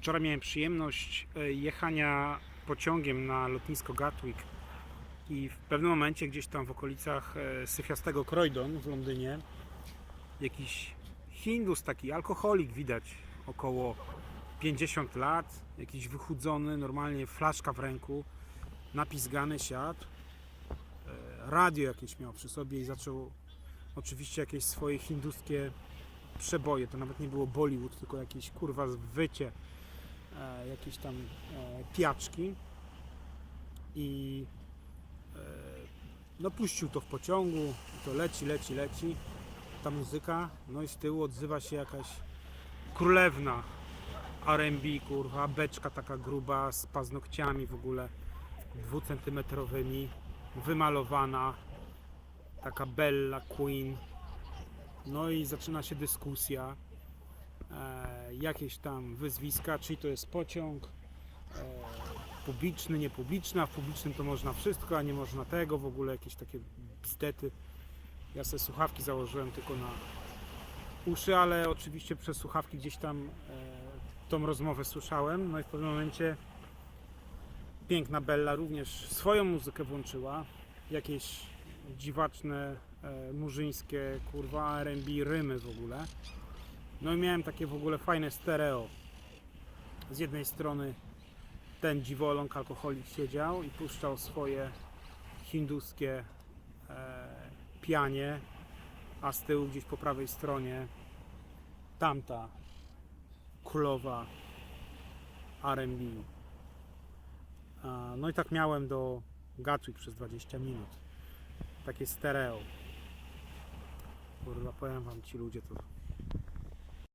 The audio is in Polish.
Wczoraj miałem przyjemność e, jechania pociągiem na lotnisko Gatwick i w pewnym momencie gdzieś tam w okolicach e, syfiastego Croydon w Londynie jakiś Hindus, taki alkoholik widać, około 50 lat, jakiś wychudzony, normalnie flaszka w ręku, napizgany siadł, e, radio jakieś miał przy sobie i zaczął oczywiście jakieś swoje hinduskie przeboje, to nawet nie było Bollywood, tylko jakieś kurwa wycie, jakieś tam e, piaczki i e, no puścił to w pociągu, i to leci, leci, leci ta muzyka, no i z tyłu odzywa się jakaś królewna R&B, kurwa, beczka taka gruba z paznokciami w ogóle dwucentymetrowymi, wymalowana, taka Bella Queen. No i zaczyna się dyskusja. Jakieś tam wyzwiska, czy to jest pociąg e, publiczny, niepubliczny, a w publicznym to można wszystko, a nie można tego, w ogóle jakieś takie bzdety. Ja sobie słuchawki założyłem tylko na uszy, ale oczywiście przez słuchawki gdzieś tam e, tą rozmowę słyszałem. No i w pewnym momencie piękna Bella również swoją muzykę włączyła. Jakieś dziwaczne, e, murzyńskie, kurwa, R&B rymy w ogóle. No i miałem takie w ogóle fajne stereo. Z jednej strony ten dziwoląg alkoholik siedział i puszczał swoje hinduskie e, pianie, a z tyłu gdzieś po prawej stronie tamta królowa R&B. No i tak miałem do Gatwick przez 20 minut. Takie stereo. Kurwa, powiem wam, ci ludzie to